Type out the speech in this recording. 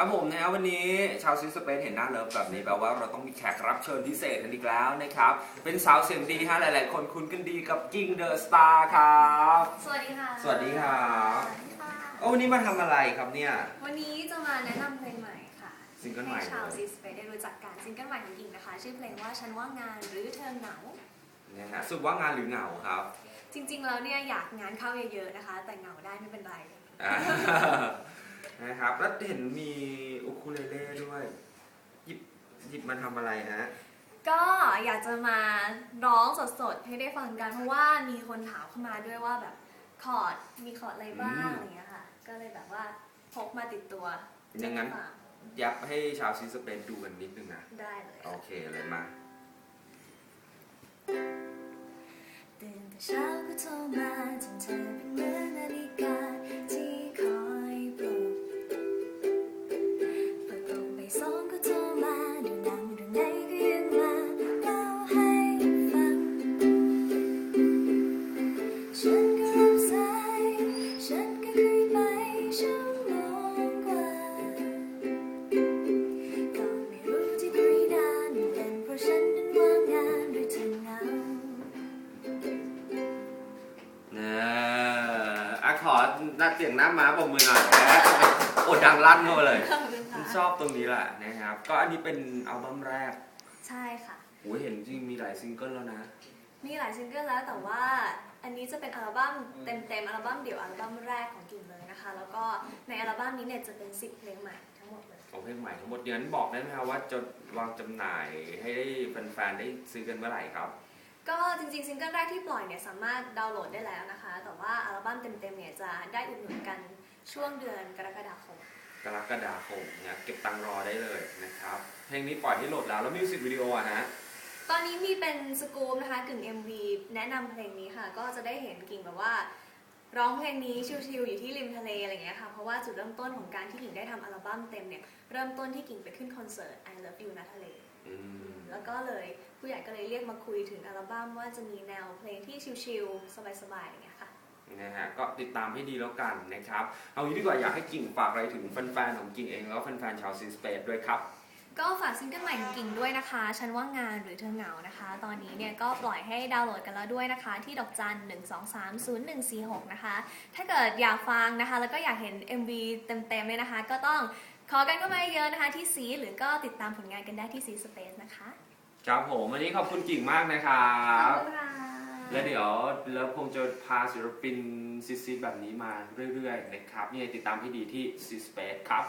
ครับผมนะครับวันนี้ชาวซิสเปนเห็นหน้าเลิฟแบบนี้แปลว่าเราต้องมีแขกรับเชิญพิเศษกันอีกแล้วนะครับ เป็นสาวเสียงดีฮะหลาย ๆ คนคุ้นกันดีกับกิ้งเดอะสตาร์ครับสวัสดีค่ะสวัสดีครับสวัสดีค่ะ โอ้วันนี้มาทำอะไรครับเนี่ย วันนี้จะมาแนะนำเพลงใหม่ค่ะซิงเกิลใหม่ ให้ชาวเลยซีสเปซได้รู้จักกันซิงเกิลใหม่ของกิ่งนะคะ ชื่อเพลงว่าฉันว่างงานหรือเธอเหงา นะฮะสุดว่างานหรือเหงาครับจริงๆ แล้วเนี่ยอยากงานเข้าเยอะๆนะคะ แต่เหงาได้ไม่เป็นไร อ่า นะครับ แล้วเห็นมีอุคูเลเล่ด้วยหยิบหยิบมาทำอะไรฮะ ก็อยากจะมาร้องสดๆ ให้ได้ฟังกันเพราะว่ามีคนถามเข้ามาด้วยว่าแบบคอร์ดมีคอร์ดอะไรบ้างอืม อะไรเงี้ยค่ะ ก็เลยแบบว่าพกมาติดตัวอย่างนั้นจะได้ฟัยับให้ชาวซิสเปนดูกันนิดนึงนะ ได้เลยโอค่ะ เคเลยมา ตื่นแต่เช้าก็โทรมาจนเธอเป็ น้าเสียงหน้าม้าปมมือหน่อยนะโอดดังลั่นเข้ามาเลยขอบคุณผมชค่ะอบตรงนี้แหละนะครับ ก็อันนี้เป็นอัลบั้มแรกใช่ค่ะ โอ้ยเห็นจริงมีหลายซิงเกิลแล้วนะ มีหลายซิงเกิลแล้วแต่ว่าอันนี้จะเป็นอัลบั้มเต็มๆอัลบั้มเดี่ยวอัลบั้มแรกของกิ่งเลยนะคะ แล้วก็ในอัลบั้มนี้เนี่ยจะเป็น10เพลงใหม่ทั้งหมดเลย ของเพลงใหม่ทั้งหมดงั้นบอกได้ไหมครับว่าจะวางจำหน่ายให้ได้แฟนๆได้ซื้อกันเมื่อไหร่ครับ ก็จริงๆซิงเกิลแรกที่ปล่อยเนี่ยสามารถดาวน์โหลดได้แล้วนะคะ แต่ว่าอัลบั้มเต็มๆเนี่ยจะได้อุดหนุนกันช่วงเดือนกรกฎาคม กรกฎาคมเนี่ยเก็บตังค์รอได้เลยนะครับ เพลงนี้ปล่อยให้โหลดแล้วแล้วมิวสิกวิดีโออะฮะ ตอนนี้มีเป็นสกู๊ปนะคะกึ่ง MV แนะนำเพลงนี้ค่ะ ก็จะได้เห็นกิ่งแบบว่า ร้องเพลงนี้ชิลๆอยู่ที่ริมทะเลอะไรอย่างเงี้ยค่ะ เพราะว่าจุดเริ่มต้นของการที่กิ่งได้ทำอัลบั้มเต็มเนี่ยเริ่มต้นที่กิ่งไปขึ้นคอนเสิร์ต I Love You นะทะเล อืม แล้วก็เลย ผู้ใหญ่ก็เลยเรียกมาคุยถึงอัลบั้มว่าจะมีแนวเพลงที่ชิลๆสบายๆอย่างเงี้ยค่ะนะฮะก็ติดตามให้ดีแล้วกันนะครับ เอางี้ดีกว่าอยากให้กิ่งฝากอะไรถึงแฟนๆของกิ่งเองแล้วแฟนๆชาวซีสเปซด้วยครับก็ฝากซิงเกิลใหม่ของกิ่งด้วยนะคะ ฉันว่างงานหรือเธอเหงานะคะ ตอนนี้เนี่ยก็ปล่อยให้ดาวน์โหลดกันแล้วด้วยนะคะ ที่ดอกจัน 1 2 3 0 1 4 6 นะคะ ถ้าเกิดอยากฟังนะคะ แล้วก็อยากเห็น MV เต็มๆเนี่ยนะคะ ก็ต้องขอกันเข้ามาเยอะนะคะที่ซีหรือก็ติดตามผลงานกันได้ที่ซีสเปซนะคะ ครับผมวันนี้ขอบคุณกิ่งมากนะครับขอบคุณค่ะแล้วเดี๋ยวแล้วคงจะพาศิลปินซีซีแบบนี้มาเรื่อยๆนะครับยังไงติดตามให้ดีที่ซีสเปซครับ